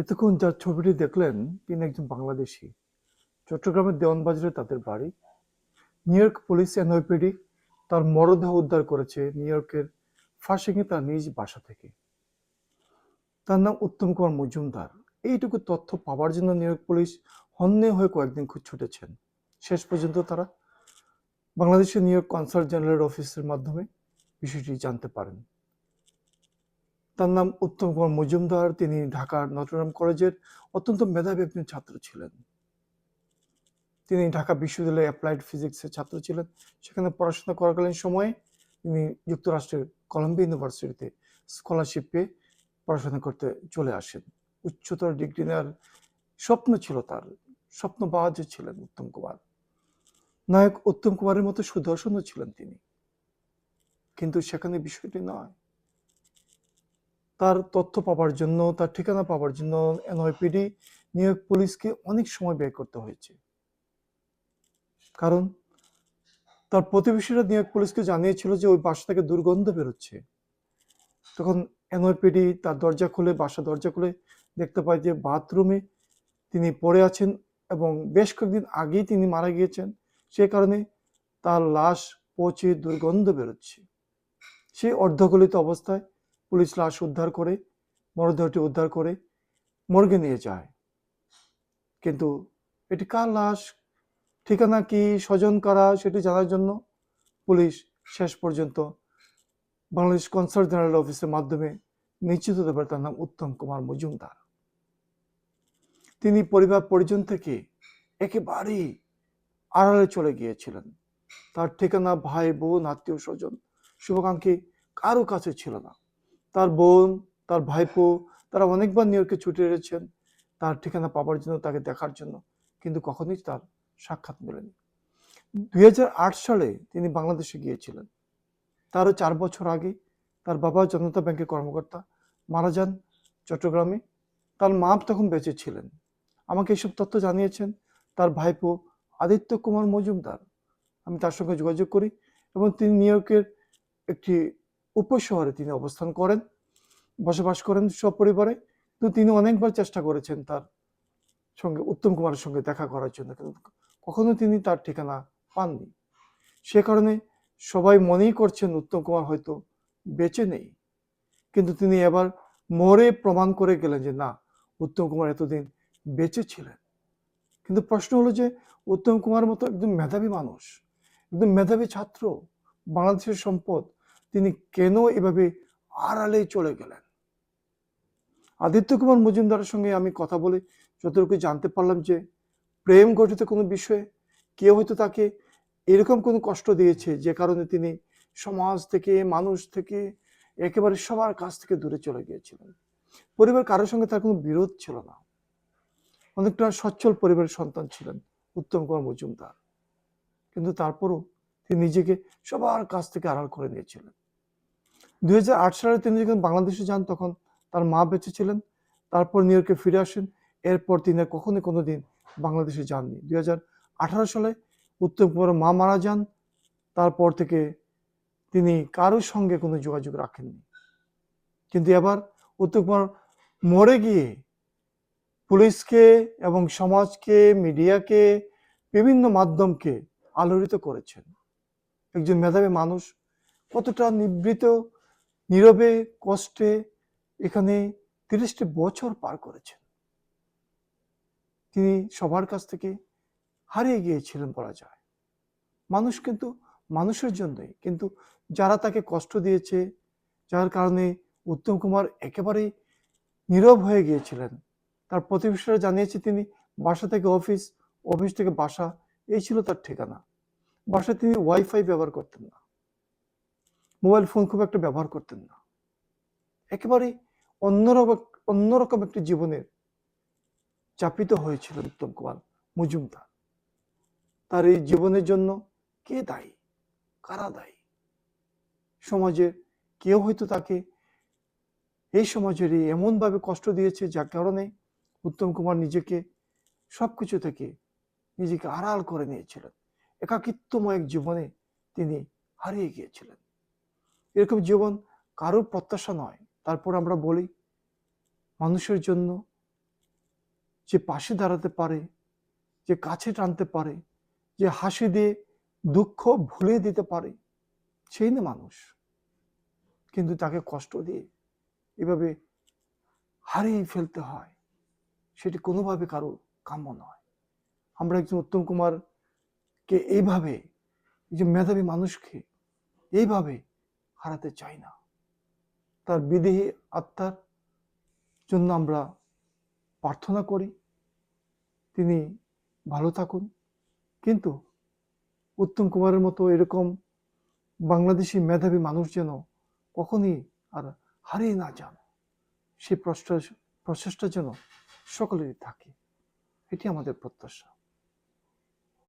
এতক্ষণ যার ছবিটি দেখলেন, তিনি একজন বাংলাদেশি। চট্টগ্রামের দেওয়ানবাজারে তাদের বাড়ি। নিউ ইয়র্ক পুলিশ এনওপিডি তার মরদেহ উদ্ধার করেছে নিউ ইয়র্কের ফাশিংয়ে তার নিজ বাসা থেকে। তার নাম উত্তম কুমার মজুমদার। এইটুকু তথ্য পাওয়ার জন্য নিউ ইয়র্ক পুলিশ হন্যে হয়ে কয়েকদিন ছুটেছেন। শেষ পর্যন্ত তারা বাংলাদেশের নিউ ইয়র্ক কনসাল জেনারেল অফিসের মাধ্যমে বিষয়টি জানতে পারেন। তার নাম উত্তম কুমার মজুমদার। তিনি ঢাকার নটরডাম কলেজের অত্যন্ত মেধাবী একজন ছাত্র ছিলেন। তিনি ঢাকা বিশ্ববিদ্যালয়ে অ্যাপ্লাইড ফিজিক্সের ছাত্র ছিলেন। সেখানে পড়াশোনা করাকালীন সময়ে তিনি যুক্তরাষ্ট্রের কলম্বিয়া ইউনিভার্সিটিতে স্কলারশিপ পেয়ে পড়াশোনা করতে চলে আসেন। উচ্চতর ডিগ্রি নেওয়ার স্বপ্ন ছিল তার। স্বপ্ন স্বপ্নবাজ ছিলেন উত্তম কুমার। নায়ক উত্তম কুমারের মতো সুদর্শনও ছিলেন তিনি। কিন্তু সেখানে বিষয়টি নয়। তার তথ্য পাওয়ার জন্য, তার ঠিকানা পাওয়ার জন্য এনওপিডি নিউ পুলিশকে অনেক সময় ব্যয় করতে হয়েছে। কারণ তার প্রতিবেশীরা ইয়র্ক পুলিশকে জানিয়েছিল যে ওই বাসা থেকে দুর্গন্ধ বেরোচ্ছে। তখন এনওপিডি তার দরজা খুলে বাসা দরজা খুলে দেখতে পায় যে বাথরুমে তিনি পড়ে আছেন এবং বেশ কয়েকদিন আগেই তিনি মারা গিয়েছেন। সে কারণে তার লাশ পচে দুর্গন্ধ বেরোচ্ছে। সে অর্ধগলিত অবস্থায় পুলিশ লাশ উদ্ধার করে, মরদেহটি উদ্ধার করে মর্গে নিয়ে যায়। কিন্তু এটি কার লাশ? ঠিকানা কি? স্বজন কারা? সেটি জানার জন্য পুলিশ শেষ পর্যন্ত বাংলাদেশ কনসাল জেনারেল অফিসের মাধ্যমে নিশ্চিত হতে পারে তার নাম উত্তম কুমার মজুমদার। তিনি পরিবার পরিজন থেকে একেবারেই আড়ালে চলে গিয়েছিলেন। তার ঠিকানা ভাই, বোন, আত্মীয় স্বজন, শুভাকাঙ্ক্ষী কারও কাছে ছিল না। তার বোন, তার ভাইপো, তারা অনেকবার নিউ ইয়র্কে ছুটে এসেছেন। তার ঠিকানা পাওয়ার জন্য, তাকে দেখার জন্য। কিন্তু কখনোই তার সাক্ষাৎ মেলেনি। দুই সালে তিনি বাংলাদেশে গিয়েছিলেন। তারও চার বছর আগে তার বাবা জনতা ব্যাংকের কর্মকর্তা, মারা যান চট্টগ্রামে। তার মা তখন বেঁচে ছিলেন। আমাকে এসব তথ্য জানিয়েছেন তার ভাইপো আদিত্য কুমার মজুমদার। আমি তার সঙ্গে যোগাযোগ করি এবং তিনি নিউ ইয়র্কের একটি উপশহরে তিনি অবস্থান করেন, বসবাস করেন সপরিবারে। কিন্তু তিনি অনেকবার চেষ্টা করেছেন তার সঙ্গে, উত্তম কুমারের সঙ্গে দেখা করার জন্য, কিন্তু কখনো তিনি তার ঠিকানা পাননি। সে কারণে সবাই মনেই করছেন উত্তম কুমার হয়তো বেঁচে নেই। কিন্তু তিনি এবার মরে প্রমাণ করে গেলেন যে, না, উত্তম কুমার এতদিন বেঁচে ছিলেন। কিন্তু প্রশ্ন হলো যে, উত্তম কুমার মতো একদম মেধাবী মানুষ একদম মেধাবী ছাত্র, বাংলাদেশের সম্পদ তিনি কেন এভাবে আড়ালে চলে গেলেন? আদিত্য কুমার মজুমদারের সঙ্গে আমি কথা বলে যতটুকু জানতে পারলাম যে প্রেম গঠিত কোনো বিষয়ে কেউ হয়তো তাকে এরকম কোনো কষ্ট দিয়েছে যে কারণে তিনি সমাজ থেকে, মানুষ থেকে, একেবারে সবার কাছ থেকে দূরে চলে গিয়েছিলেন। পরিবার কারোর সঙ্গে তার কোনো বিরোধ ছিল না। অনেকটা সচ্ছল পরিবারের সন্তান ছিলেন উত্তম কুমার মজুমদার। কিন্তু তারপরও তিনি নিজেকে সবার কাছ থেকে আড়াল করে নিয়েছিলেন। দুই হাজার আট সালে তিনি যখন বাংলাদেশে যান, তখন তার মা বেঁচে ছিলেন। তারপর নিউ ইয়র্কে ফিরে আসেন। এরপর তিনি আর কখনো কোনো দিন বাংলাদেশে যাননি। দুই হাজার আঠারো সালে উত্তম কুমার মা মারা যান। তারপর থেকে তিনি কারোর সঙ্গে কোনো যোগাযোগ রাখেননি। কিন্তু এবার উত্তম কুমার মরে গিয়ে পুলিশকে এবং সমাজকে, মিডিয়াকে, বিভিন্ন মাধ্যমকে আলোড়িত করেছেন। একজন মেধাবী মানুষ কতটা নিবৃত, নীরবে, কষ্টে এখানে তিরিশটি বছর পার করেছেন। তিনি সবার কাছ থেকে হারিয়ে গিয়েছিলেন বলা যায়। মানুষ কিন্তু মানুষের জন্যই, কিন্তু যারা তাকে কষ্ট দিয়েছে, যার কারণে উত্তম কুমার একেবারেই নীরব হয়ে গিয়েছিলেন, তার প্রতিবেশীরা জানিয়েছে তিনি বাসা থেকে অফিস অফিস থেকে বাসা, এই ছিল তার ঠিকানা। বাসায় তিনি ওয়াইফাই ব্যবহার করতেন না। মোবাইল ফোন খুব একটা ব্যবহার করতেন না। একেবারে অন্যরকম অন্যরকম একটি জীবনের চাপিত হয়েছিল উত্তম কুমার মজুমদার। তার এই জীবনের জন্য কে দায়ী? কারা দায়ী? সমাজের কেউ হয়তো তাকে এই সমাজের এমনভাবে কষ্ট দিয়েছে যার কারণে উত্তম কুমার নিজেকে সবকিছু থেকে নিজেকে আড়াল করে নিয়েছিলেন। একাকিত্বময় এক জীবনে তিনি হারিয়ে গিয়েছিলেন। এরকম জীবন কারও প্রত্যাশা নয়। তারপর আমরা বলি, মানুষের জন্য যে পাশে দাঁড়াতে পারে, যে কাছে টানতে পারে, যে হাসি দিয়ে দুঃখ ভুলে দিতে পারে, সেই না মানুষ। কিন্তু তাকে কষ্ট দিয়ে এভাবে হারিয়ে ফেলতে হয়, সেটি কোনোভাবে কারও কাম্য নয়। আমরা একজন উত্তম কুমারকে এইভাবে এই যে মেধাবী মানুষকে এইভাবে হারাতে চাই না। তার বিদেহী আত্মার জন্য আমরা প্রার্থনা করি, তিনি ভালো থাকুন। কিন্তু উত্তম কুমারের মতো এরকম বাংলাদেশি মেধাবী মানুষ যেন কখনই আর হারিয়ে না যান প্রচেষ্টা প্রচেষ্টা যেন সকলেরই থাকে। এটি আমাদের প্রত্যাশা।